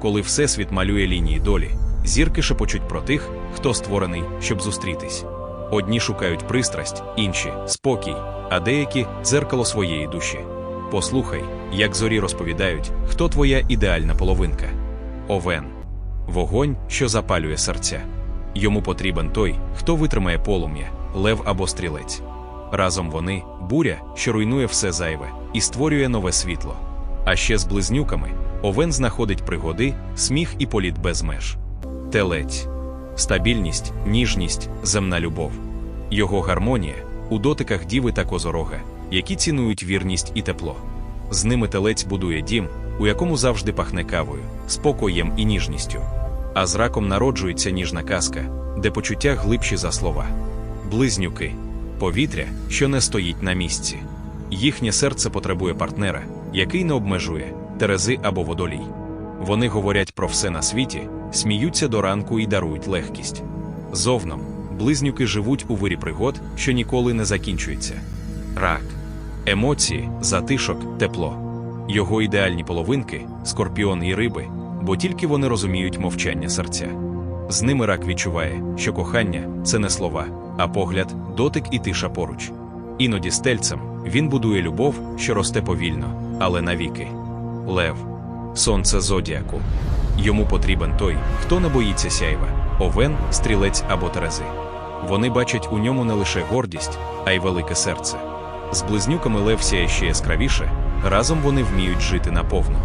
Коли всесвіт малює лінії долі, зірки шепочуть про тих, хто створений, щоб зустрітись. Одні шукають пристрасть, інші спокій, а деякі дзеркало своєї душі. Послухай, як зорі розповідають, хто твоя ідеальна половинка. Овен вогонь, що запалює серця. Йому потрібен той, хто витримає полум'я, лев або стрілець. Разом вони буря, що руйнує все зайве, і створює нове світло. А ще з близнюками овен знаходить пригоди, сміх і політ без меж. Телець стабільність, ніжність, земна любов. Його гармонія у дотиках діви та козорога, які цінують вірність і тепло. З ними телець будує дім, у якому завжди пахне кавою, спокоєм і ніжністю. А з раком народжується ніжна казка, де почуття глибші за слова. Близнюки повітря, що не стоїть на місці. Їхнє серце потребує партнера, який не обмежує терези або водолій. Вони говорять про все на світі, сміються до ранку і дарують легкість. Зовном близнюки живуть у вирі пригод, що ніколи не закінчується. Рак, емоції, затишок, тепло. Його ідеальні половинки скорпіон і риби, бо тільки вони розуміють мовчання серця. З ними рак відчуває, що кохання це не слова, а погляд, дотик і тиша поруч. Іноді з тельцем він будує любов, що росте повільно, але навіки. Лев, сонце зодіаку. Йому потрібен той, хто не боїться сяйва, овен, стрілець або терези. Вони бачать у ньому не лише гордість, а й велике серце. З близнюками лев сяє ще яскравіше, разом вони вміють жити наповно.